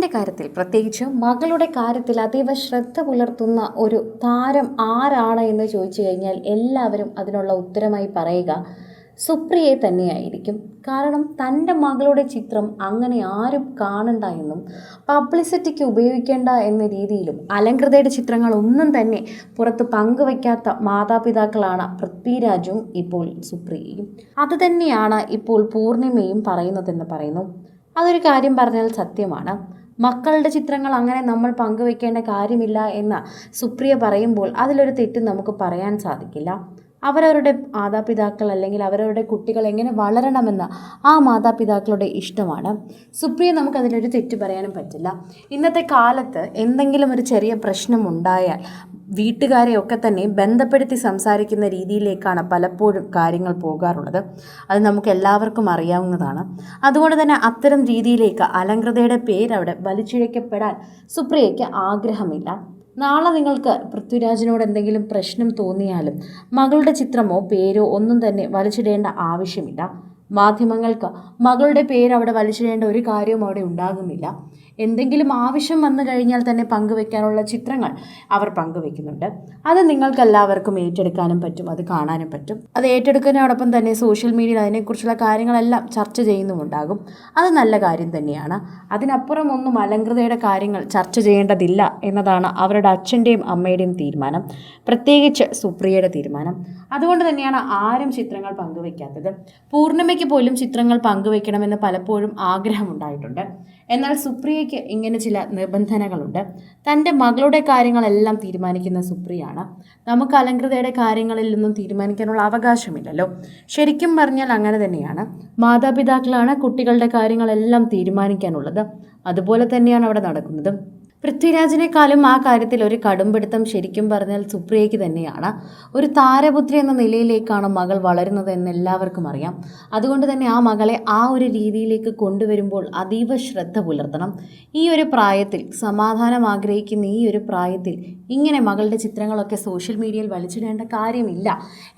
പൃഥ്വിരാജിന്റെ കാര്യത്തിൽ പ്രത്യേകിച്ച് മകളുടെ കാര്യത്തിൽ അതീവ ശ്രദ്ധ പുലർത്തുന്ന ഒരു താരം ആരാണ് എന്ന് ചോദിച്ചു കഴിഞ്ഞാൽ എല്ലാവരും അതിനുള്ള ഉത്തരമായി പറയുക സുപ്രിയെ തന്നെയായിരിക്കും. കാരണം തന്റെ മകളുടെ ചിത്രം അങ്ങനെ ആരും കാണണ്ട എന്നും പബ്ലിസിറ്റിക്ക് ഉപയോഗിക്കേണ്ട എന്ന രീതിയിലും അലങ്കൃതയുടെ ചിത്രങ്ങൾ ഒന്നും തന്നെ പുറത്ത് പങ്കുവയ്ക്കാത്ത മാതാപിതാക്കളാണ് പൃഥ്വിരാജും ഇപ്പോൾ സുപ്രിയയും. അതുതന്നെയാണ് ഇപ്പോൾ പൂർണിമയും പറയുന്നതെന്ന് പറയുന്നു. അതൊരു കാര്യം പറഞ്ഞാൽ സത്യമാണ്. മക്കളുടെ ചിത്രങ്ങൾ അങ്ങനെ നമ്മൾ പങ്കുവെക്കേണ്ട കാര്യമില്ല എന്ന് സുപ്രിയ പറയുമ്പോൾ അതിലൊരു തെറ്റ് നമുക്ക് പറയാൻ സാധിക്കില്ല. അവരവരുടെ മാതാപിതാക്കൾ അല്ലെങ്കിൽ അവരവരുടെ കുട്ടികൾ എങ്ങനെ വളരണമെന്ന് ആ മാതാപിതാക്കളുടെ ഇഷ്ടമാണ്. സുപ്രിയ നമുക്കതിലൊരു തെറ്റ് പറയാനും പറ്റില്ല. ഇന്നത്തെ കാലത്ത് എന്തെങ്കിലും ഒരു ചെറിയ പ്രശ്നം ഉണ്ടായാൽ വീട്ടുകാരെയൊക്കെ തന്നെ ബന്ധപ്പെടുത്തി സംസാരിക്കുന്ന രീതിയിലേക്കാണ് പലപ്പോഴും കാര്യങ്ങൾ പോകാറുള്ളത്. അത് നമുക്ക് എല്ലാവർക്കും അറിയാവുന്നതാണ്. അതുകൊണ്ട് തന്നെ അത്തരം രീതിയിലേക്ക് അലങ്കൃതയുടെ പേരവിടെ വലിച്ചിഴക്കപ്പെടാൻ സുപ്രിയയ്ക്ക് ആഗ്രഹമില്ല. നാളെ നിങ്ങൾക്ക് പൃഥ്വിരാജിനോട് എന്തെങ്കിലും പ്രശ്നം തോന്നിയാലും മകളുടെ ചിത്രമോ പേരോ ഒന്നും തന്നെ വലിച്ചിടേണ്ട ആവശ്യമില്ല. മാധ്യമങ്ങൾക്ക്. മകളുടെ പേര് അവിടെ വലിച്ചിടേണ്ട ഒരു കാര്യവും അവിടെ ഉണ്ടാകുന്നില്ല. എന്തെങ്കിലും ആവശ്യം വന്നു കഴിഞ്ഞാൽ തന്നെ പങ്കുവെക്കാനുള്ള ചിത്രങ്ങൾ അവർ പങ്കുവെക്കുന്നുണ്ട്. അത് നിങ്ങൾക്കെല്ലാവർക്കും ഏറ്റെടുക്കാനും പറ്റും അത് കാണാനും പറ്റും. അത് ഏറ്റെടുക്കുന്നതിനോടൊപ്പം തന്നെ സോഷ്യൽ മീഡിയയിൽ അതിനെക്കുറിച്ചുള്ള കാര്യങ്ങളെല്ലാം ചർച്ച ചെയ്യുന്നുമുണ്ടാകും. അത് നല്ല കാര്യം തന്നെയാണ്. അതിനപ്പുറം ഒന്നും അലങ്കൃതയുടെ കാര്യങ്ങൾ ചർച്ച ചെയ്യേണ്ടതില്ല എന്നതാണ് അവരുടെ അച്ഛന്റെയും അമ്മയുടെയും തീരുമാനം. പ്രത്യേകിച്ച് സുപ്രിയയുടെ തീരുമാനം. അതുകൊണ്ട് തന്നെയാണ് ആരും ചിത്രങ്ങൾ പങ്കുവെക്കാത്തത്. പൂർണിമയ്ക്ക് പോലും ചിത്രങ്ങൾ പങ്കുവെക്കണമെന്ന് പലപ്പോഴും ആഗ്രഹമുണ്ടായിട്ടുണ്ട്. എന്നാൽ സുപ്രിയയ്ക്ക് ഇങ്ങനെ ചില നിബന്ധനകളുണ്ട് തന്റെ മകളുടെ കാര്യങ്ങളെല്ലാം തീരുമാനിക്കുന്ന സുപ്രിയാണ്. നമുക്ക് അലങ്കൃതയുടെ കാര്യങ്ങളിൽ നിന്നും തീരുമാനിക്കാനുള്ള അവകാശമില്ലല്ലോ. ശരിക്കും പറഞ്ഞാൽ അങ്ങനെ തന്നെയാണ്. മാതാപിതാക്കളാണ് കുട്ടികളുടെ കാര്യങ്ങളെല്ലാം തീരുമാനിക്കാനുള്ളത്. അതുപോലെ തന്നെയാണ് അവിടെ നടക്കുന്നത്. പൃഥ്വിരാജിനേക്കാളും ആ കാര്യത്തിൽ ഒരു കടുംപിടുത്തം ശരിക്കും പറഞ്ഞാൽ സുപ്രിയയ്ക്ക് തന്നെയാണ്. ഒരു താരപുത്രി എന്ന നിലയിലേക്കാണ് മകൾ വളരുന്നത് എന്ന് എല്ലാവർക്കും അറിയാം. അതുകൊണ്ട് തന്നെ ആ മകളെ ആ ഒരു രീതിയിലേക്ക് കൊണ്ടുവരുമ്പോൾ അതീവ ശ്രദ്ധ പുലർത്തണം. ഈ ഒരു പ്രായത്തിൽ സമാധാനം ആഗ്രഹിക്കുന്ന ഈ ഒരു പ്രായത്തിൽ ഇങ്ങനെ മകളുടെ ചിത്രങ്ങളൊക്കെ സോഷ്യൽ മീഡിയയിൽ വലിച്ചിടേണ്ട കാര്യമില്ല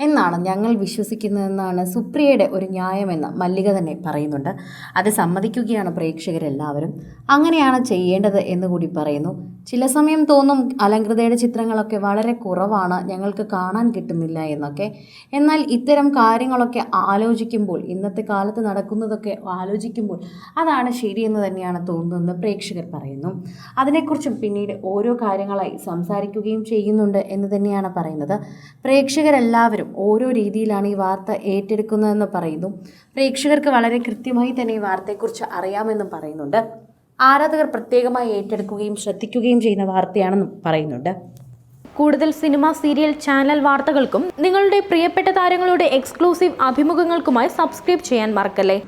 എന്നാണ് ഞങ്ങൾ വിശ്വസിക്കുന്നതെന്നാണ് സുപ്രിയയുടെ ഒരു ന്യായമെന്ന് മല്ലിക തന്നെ പറയുന്നുണ്ട്. അത് സമ്മതിക്കുകയാണ് പ്രേക്ഷകരെല്ലാവരും. അങ്ങനെയാണ് ചെയ്യേണ്ടത് എന്ന് കൂടി പറയുന്നു. ചില സമയം തോന്നും അലങ്കൃതയുടെ ചിത്രങ്ങളൊക്കെ വളരെ കുറവാണ് ഞങ്ങൾക്ക് കാണാൻ കിട്ടുന്നില്ല എന്നൊക്കെ. എന്നാൽ ഇത്തരം കാര്യങ്ങളൊക്കെ ആലോചിക്കുമ്പോൾ ഇന്നത്തെ കാലത്ത് നടക്കുന്നതൊക്കെ ആലോചിക്കുമ്പോൾ അതാണ് ശരിയെന്ന് തന്നെയാണ് തോന്നുന്നതെന്ന് പ്രേക്ഷകർ പറയുന്നു. അതിനെക്കുറിച്ചും പിന്നീട് ഓരോ കാര്യങ്ങളായി സംസാരിക്കുകയും ചെയ്യുന്നുണ്ട് എന്ന് തന്നെയാണ് പറയുന്നത്. പ്രേക്ഷകരെല്ലാവരും ഓരോ രീതിയിലാണ് ഈ വാർത്ത ഏറ്റെടുക്കുന്നതെന്ന് പറയുന്നു. പ്രേക്ഷകർക്ക് വളരെ കൃത്യമായി തന്നെ ഈ വാർത്തയെക്കുറിച്ച് അറിയാമെന്നും പറയുന്നുണ്ട്. ആരാധകർ പ്രത്യേകമായി ഏറ്റെടുക്കുകയും ശ്രദ്ധിക്കുകയും ചെയ്യുന്ന വാർത്തയാണെന്നും പറയുന്നുണ്ട്. കൂടുതൽ സിനിമ സീരിയൽ ചാനൽ വാർത്തകൾക്കും നിങ്ങളുടെ പ്രിയപ്പെട്ട താരങ്ങളുടെ എക്സ്ക്ലൂസീവ് അഭിമുഖങ്ങൾക്കുമായി സബ്സ്ക്രൈബ് ചെയ്യാൻ മറക്കല്ലേ?